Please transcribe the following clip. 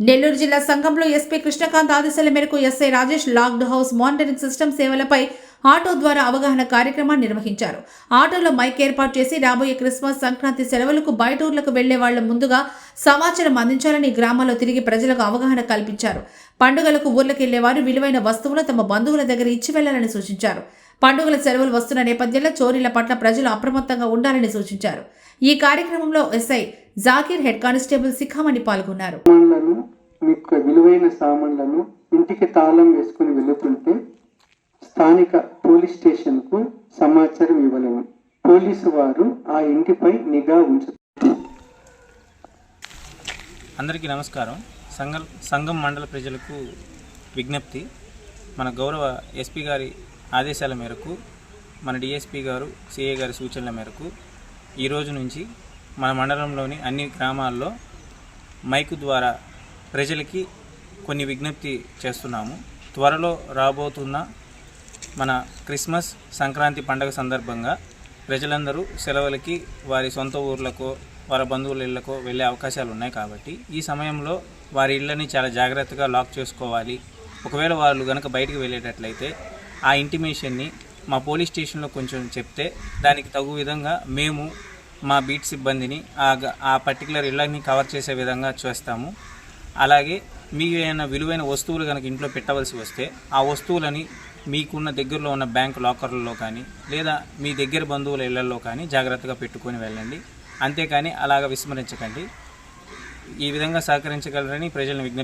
నెల్లూరు జిల్లా సంఘంలో ఎస్పీ కృష్ణకాంత్ ఆదేశాల మేరకు SI Rajesh locked house monitoring system సేవలపై ఆటో ద్వారా అవగాహన కార్యక్రమాన్ని నిర్వహించారు. ఆటోలో మైక్ ఏర్పాటు చేసి రాబోయే క్రిస్మస్ సంక్రాంతి సెలవులకు బయట ఊర్లకు వెళ్ళే వాళ్ళ ముందుగా సమాచారం అందించాలని గ్రామాల్లో తిరిగి ప్రజలకు అవగాహన కల్పించారు. పండుగలకు ఊర్లకు వెళ్ళేవారు విలువైన వస్తువులు తమ బంధువుల దగ్గర ఇచ్చి వెళ్ళాలని సూచించారు. పండుగల సెలవులు వస్తున్న నేపథ్యంలో చోరీల పట్ల ప్రజలు అప్రమత్తంగా ఉండాలని సూచించారు. ఈ కార్యక్రమంలో SI Zakir head constable Sikhamani పాల్గొన్నారు. మీకు విలువైన సామాన్లను ఇంటికి తాళం వేసుకుని వెళుతుంటే స్థానిక పోలీస్ స్టేషన్కు సమాచారం ఇవ్వలేము. పోలీసు వారు ఆ ఇంటిపై నిఘా ఉంచుతారు అందరికీ నమస్కారం. సంఘం సంఘం మండల ప్రజలకు విజ్ఞప్తి. మన గౌరవ ఎస్పీ గారి ఆదేశాల మేరకు మన డిఎస్పీ గారు సిఏ గారి సూచనల మేరకు ఈ రోజు నుంచి మన మండలంలోని అన్ని గ్రామాల్లో మైకు ద్వారా ప్రజలకి కొన్ని విజ్ఞప్తి చేస్తున్నాము. త్వరలో రాబోతున్న మన క్రిస్మస్ సంక్రాంతి పండగ సందర్భంగా ప్రజలందరూ సెలవులకి వారి సొంత ఊర్లకో వారి బంధువుల ఇళ్ళకో వెళ్ళే అవకాశాలు ఉన్నాయి కాబట్టి ఈ సమయంలో వారి ఇళ్ళని చాలా జాగ్రత్తగా లాక్ చేసుకోవాలి. ఒకవేళ వాళ్ళు కనుక బయటికి వెళ్ళేటట్లయితే ఆ ఇంటిమేషన్ని మా పోలీస్ స్టేషన్లో కొంచెం చెప్తే దానికి తగు విధంగా మేము మా బీట్ సిబ్బందిని ఆ ఆ పర్టికులర్ ఇళ్ళని కవర్ చేసే విధంగా చేస్తాము. అలాగే మీకు ఏమైనా విలువైన వస్తువులు కనుక ఇంట్లో పెట్టవలసి వస్తే ఆ వస్తువులని మీకున్న దగ్గరలో ఉన్న బ్యాంక్ లాకర్లలో కానీ లేదా మీ దగ్గర బంధువుల ఇళ్ళలో కానీ జాగ్రత్తగా పెట్టుకొని వెళ్ళండి. అంతేకాని అలాగ విస్మరించకండి. ఈ విధంగా సహకరించగలరని ప్రజలను విజ్ఞప్తి